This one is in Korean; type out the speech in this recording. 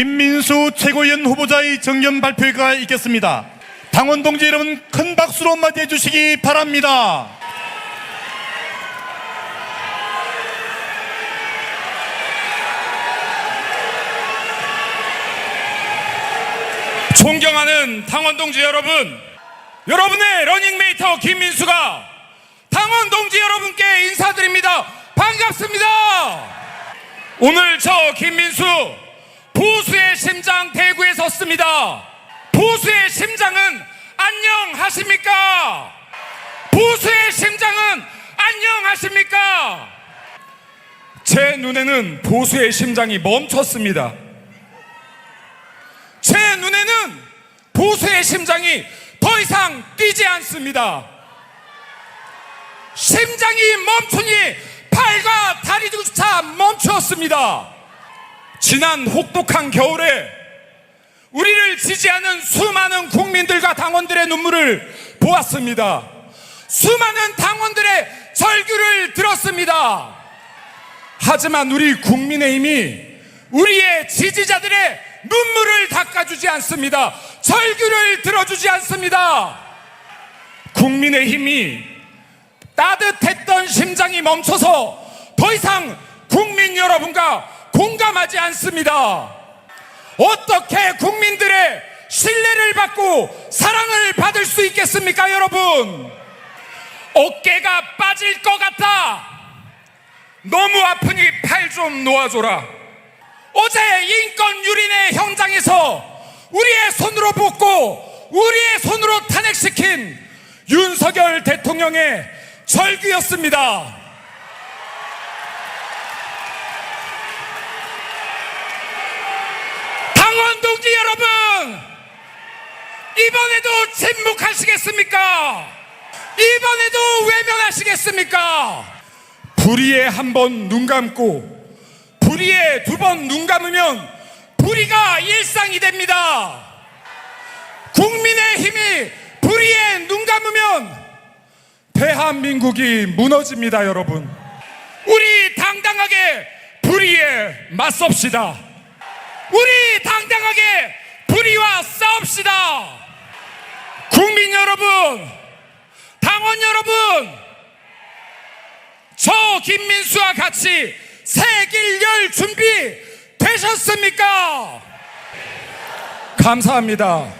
김민수 최고위원 후보자의 정견 발표가 있겠습니다. 당원 동지 여러분 큰 박수로 맞이해 주시기 바랍니다. 존경하는 당원 동지 여러분, 여러분의 러닝메이터 김민수가 당원 동지 여러분께 인사드립니다. 반갑습니다. 오늘 저 김민수 심장 대구에 섰습니다. 보수의 심장은 안녕하십니까? 보수의 심장은 안녕하십니까? 제 눈에는 보수의 심장이 멈췄습니다. 제 눈에는 보수의 심장이 더 이상 뛰지 않습니다. 심장이 멈추니 팔과 다리조차 멈추었습니다. 지난 혹독한 겨울에 우리를 지지하는 수많은 국민들과 당원들의 눈물을 보았습니다. 수많은 당원들의 절규를 들었습니다. 하지만 우리 국민의힘이 우리의 지지자들의 눈물을 닦아주지 않습니다. 절규를 들어주지 않습니다. 국민의힘이 따뜻했던 심장이 멈춰서 더 이상 국민 여러분과 공감하지 않습니다. 어떻게 국민들의 신뢰를 받고 사랑을 받을 수 있겠습니까, 여러분? 어깨가 빠질 것 같아. 너무 아프니 팔 좀 놓아줘라. 어제 인권 유린의 현장에서 우리의 손으로 뽑고 우리의 손으로 탄핵시킨 윤석열 대통령의 절규였습니다. 당원 동지 여러분, 이번에도 침묵하시겠습니까? 이번에도 외면하시겠습니까? 불의에 한 번 눈 감고 불의에 두 번 눈 감으면 불의가 일상이 됩니다. 국민의 힘이 불의에 눈 감으면 대한민국이 무너집니다, 여러분. 우리 당당하게 불의에 맞섭시다. 당당하게 불의와 싸웁시다. 국민 여러분, 당원 여러분, 저 김민수와 같이 새길 열 준비 되셨습니까? 감사합니다.